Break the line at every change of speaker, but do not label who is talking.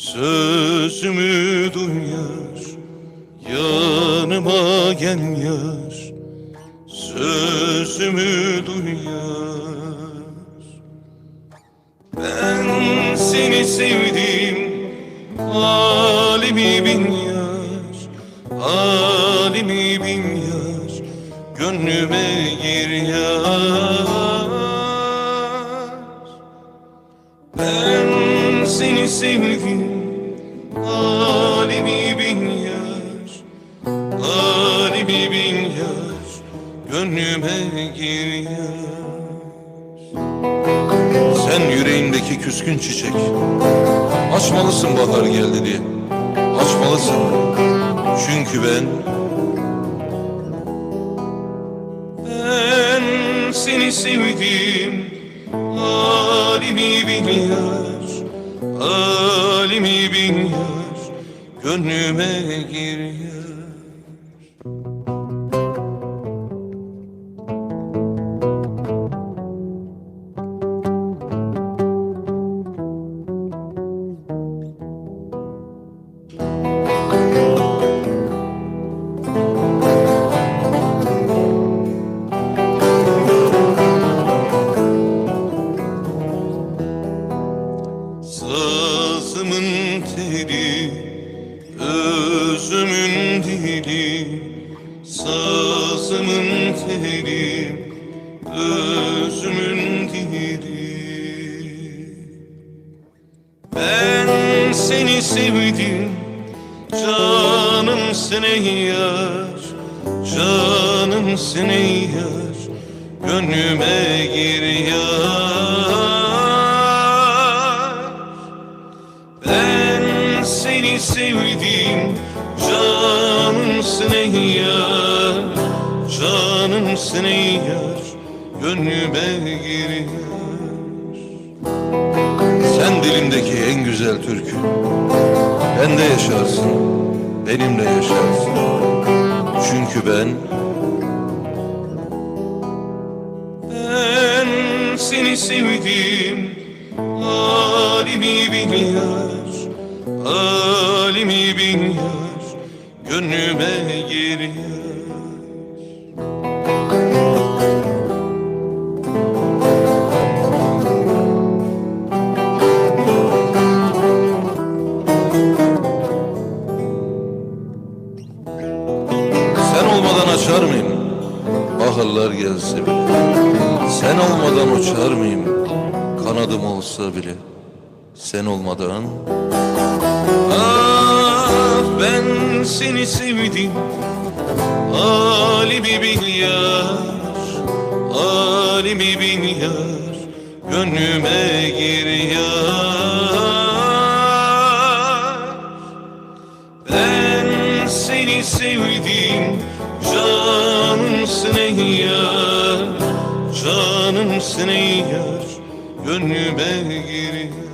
Sözümü duyar Yanıma gel yar Sözümü duyar Ben seni sevdim Halimi bin yar Halimi bin yar Gönlüme gir yar. Ben seni sevdim Halimi bin yar Halimi bin yar Gönlüme gir yar Sen yüreğimdeki küskün çiçek Açmalısın bahar geldi diye. Açmalısın Çünkü ben Ben seni sevdim. Halimi bin yar Halimi bin yar Gönlüme gir yar Sazımın teli, özümün dili Ben seni sevdim, canımsın ey yar Canımsın ey yar, gönlüme gir yar. Ben seni sevdim Canımsın ey yar Canımsın ey Gönlüme gir yar Sen dilimdeki en güzel türkü Bende yaşarsın Benimle yaşarsın. Çünkü ben Ben seni sevdim Halimi bin yar Halimi yar Gönlüme gir yar Sen olmadan açar mıyım? Baharlar gelse bile Sen olmadan uçar mıyım? Kanadım olsa bile Sen olmadan seni sevdim. Halimi bin yar Halimi bin yar Gönlüme gir yar. Ben seni sevdim Canımsın ey yar Canımsın ey yar Gönlüme gir yar